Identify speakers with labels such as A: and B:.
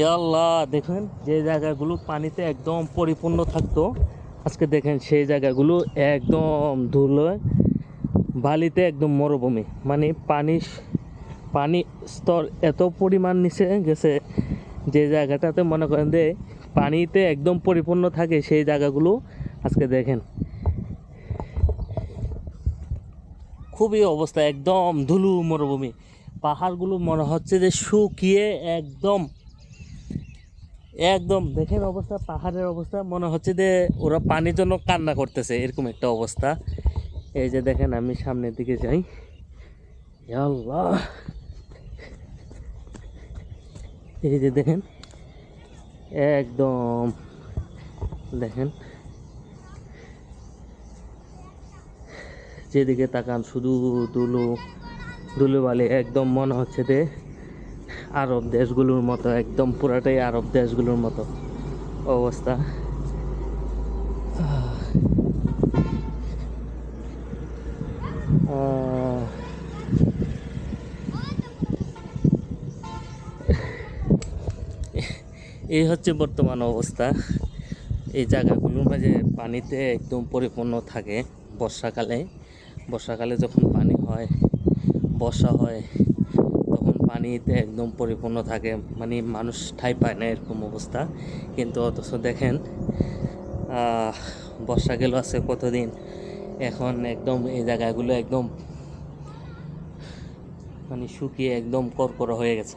A: আল্লাহ, দেখেন যে জায়গাগুলো পানিতে একদম পরিপূর্ণ থাকতো। আজকে দেখেন সেই জায়গাগুলো একদম ধুলোয়, বালিতে একদম মরুভূমি। মানে পানি পানি স্তর এত পরিমাণ নিচে গেছে যে জায়গাটাতে মনে করেন যে পানিতে একদম পরিপূর্ণ থাকে সেই জায়গাগুলো আজকে দেখেন। খুবই অবস্থা, একদম ধুলু মরুভূমি। পাহাড়গুলো মনে হচ্ছে যে শুকিয়ে একদম একদম, দেখেন অবস্থা, পাহাড়ের অবস্থা, মনে হচ্ছে যে ওরা পানির জন্য কান্না করতেছে, এরকম একটা অবস্থা। এই যে দেখেন, আমি সামনের দিকে যাই। এই যে দেখেন, একদম, দেখেন। যেদিকে তাকান, শুধু দুলু দুলু বালি একদম মনে হচ্ছে যে আরব দেশগুলোর মতো, একদম পুরাটাই আরব দেশগুলোর মতো অবস্থা। এই হচ্ছে বর্তমান অবস্থা। এই জায়গাগুলোর মাঝে পানিতে একদম পরিপূর্ণ থাকে বর্ষাকালে। বর্ষাকালে যখন পানি হয়, বর্ষা হয় পানিতে একদম পরিপূর্ণ থাকে মানে মানুষ ঠাই পায় না এরকম অবস্থা। কিন্তু অথচ দেখেন বর্ষা গেল আছে কতদিন? এখন একদম এই জায়গাগুলো একদম মানে শুকিয়ে একদম করকরা হয়ে গেছে।